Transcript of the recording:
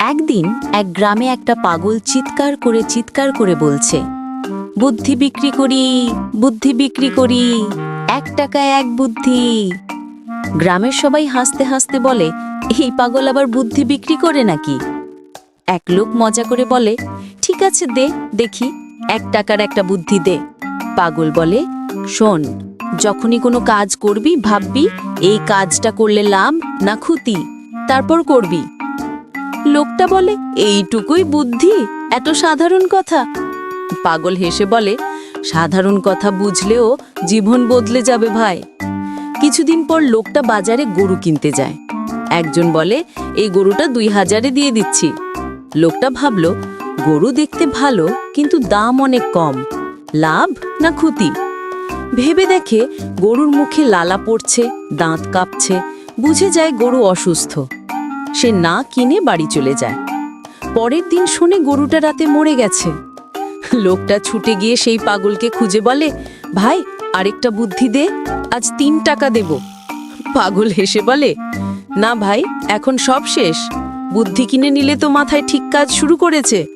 একদিন এক গ্রামে একটা পাগল চিৎকার করে চিৎকার করে বলছে, বুদ্ধি বিক্রি করি, বুদ্ধি বিক্রি করি, এক টাকায় এক বুদ্ধি। গ্রামের সবাই হাসতে হাসতে বলে, এই পাগল আবার বুদ্ধি বিক্রি করে নাকি? এক লোক মজা করে বলে, ঠিক আছে দে, দেখি, এক টাকার একটা বুদ্ধি দে। পাগল বলে, শোন, যখনই কোনো কাজ করবি, ভাববি, এই কাজটা করলে লাভ না ক্ষতি, তারপর করবি। লোকটা বলে, এইটুকুই বুদ্ধি, এত সাধারণ কথা। পাগল হেসে বলে, সাধারণ কথা বুঝলেও জীবন বদলে যাবে ভাই। কিছুদিন পর লোকটা বাজারে গরু কিনতে যায়। একজন বলে, এই গরুটা দুই হাজারে দিয়ে দিচ্ছি। লোকটা ভাবল, গরু দেখতে ভালো, কিন্তু দাম অনেক কম। লাভ না ক্ষতি? ভেবে দেখে গরুর মুখে লালা পড়ছে, দাঁত কাঁপছে, বুঝে যায় গরু অসুস্থ। সে না কিনে বাড়ি চলে যায়। পরের দিন শুনে গরুটা রাতে মরে গেছে। লোকটা ছুটে গিয়ে সেই পাগলকে খুঁজে বলে, ভাই, আরেকটা বুদ্ধি দে, আজ তিন টাকা দেব। পাগল হেসে বলে, না ভাই, এখন সব শেষ। বুদ্ধি কিনে নিলে তো মাথায় ঠিক কাজ শুরু করেছে।